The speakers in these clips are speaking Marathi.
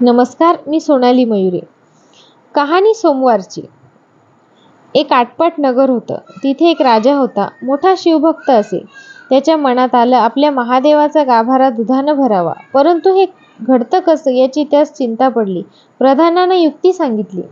नमस्कार मी सोनाली मयुरे. कहाणी सोमवारची. एक आटपाट नगर होतं. तिथे एक राजा होता. मोठा शिवभक्त असे. त्याच्या मनात आलं आपल्या महादेवाचा गाभारा दुधानं भरावा. परंतु हे घडतं कसं याची त्यास चिंता पडली. प्रधानानं युक्ती सांगितली.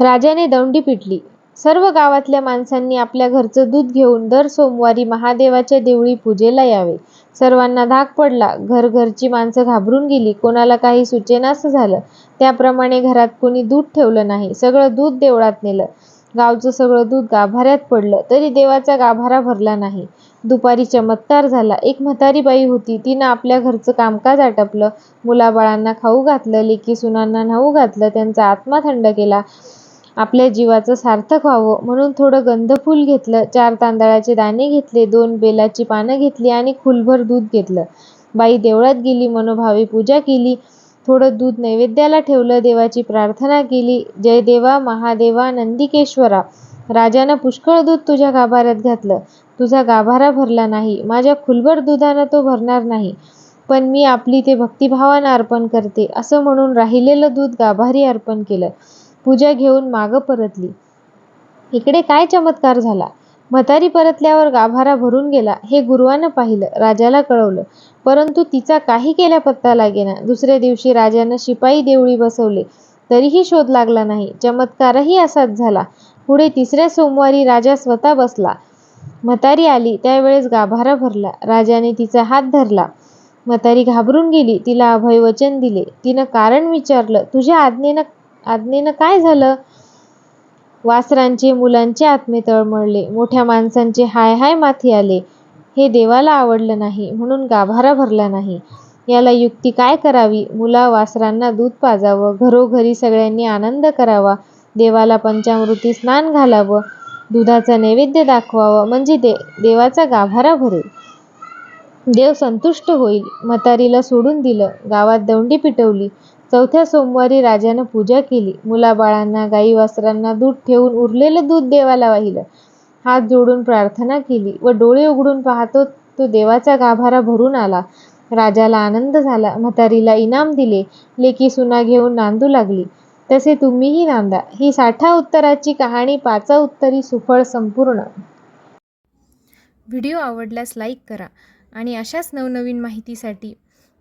राजाने दौंडी पिटली. सर्व गावातल्या माणसांनी आपल्या घरचं दूध घेऊन दर सोमवारी महादेवाच्या देवळी पूजेला यावे. सर्वांना धाक पडला. घरघरची माणसं घाबरून गेली. कोणाला काही सुचेनासं झालं. त्याप्रमाणे घरात कोणी दूध ठेवलं नाही. सगळं दूध देवळात नेलं. गावचं सगळं दूध गाभाऱ्यात पडलं. तरी देवाचा गाभारा भरला नाही. दुपारी चमत्कार झाला. एक म्हातारी बाई होती. तिनं आपल्या घरचं कामकाज आटपलं. मुलाबाळांना खाऊ घातलं. लेकी सुनांना न्हाऊ घातलं. त्यांचा आत्मा थंड केला. आपल्या जीवाचं सार्थक व्हावं म्हणून थोडं गंधफूल घेतलं. चार तांदळाचे दाणे घेतले दोन बेलाची पानं घेतली आणि खुलभर दूध घेतलं. बाई देवळात गेली मनोभावे पूजा केली. थोडं दूध नैवेद्याला ठेवलं देवाची प्रार्थना केली. जय देवा महादेवा नंदिकेश्वरा. राजानं पुष्कळ दूध तुझ्या गाभाऱ्यात घातलं. तुझा गाभारा भरला नाही. माझ्या खुलभर दुधानं तो भरणार नाही. पण मी आपली ते भक्तिभावानं अर्पण करते. असं म्हणून राहिलेलं दूध गाभारी अर्पण केलं. पूजा घेऊन मागं परतली. इकडे काय चमत्कार झाला? म्हातारी परतल्यावर गाभारा भरून गेला. हे गुरुवानं पाहिलं राजाला कळवलं. परंतु तिचा काही केल्या पत्ता लागेना. दुसऱ्या दिवशी राजानं शिपाई देवळी बसवले. तरीही शोध लागला नाही. चमत्कारही असाच झाला. पुढे तिसऱ्या सोमवारी राजा स्वतः बसला. म्हातारी आली. त्यावेळेस गाभारा भरला. राजाने तिचा हात धरला. म्हातारी घाबरून गेली. तिला अभयवचन दिले. तिनं कारण विचारलं तुझ्या आज्ञेनं आज्ञेनं काय झालं? वासरांचे मुलांचे आत्मे तळमळले. मोठ्या माणसांचे हाय हाय माथी आले. हे देवाला आवडलं नाही म्हणून गाभारा भरला नाही. याला युक्ती काय करावी? मुला वासरांना दूध पाजावं घरोघरी सगळ्यांनी आनंद करावा देवाला पंचामृती स्नान घालावं दुधाचा नैवेद्य दाखवावं म्हणजे दे देवाचा गाभारा भरेल. देव संतुष्ट होईल. म्हातारीला सोडून दिलं. गावात दौंडी पिटवली. चौथ्या सोमवारी राजानं पूजा केली. मुलाबाळांना गाई वासरांना दूध ठेवून उरलेलं दूध देवाला वाहिलं. हात जोडून प्रार्थना केली व डोळे उघडून पाहतो तो देवाचा गाभारा भरून आला. राजाला आनंद झाला. म्हातारीला इनाम दिले. लेकी सुना घेऊन नांदू लागली. तसे तुम्हीही नांदा. ही साठा उत्तराची कहाणी पाचा उत्तरी सुफळ संपूर्ण. व्हिडिओ आवडल्यास लाईक करा आणि अशाच नवनवीन माहितीसाठी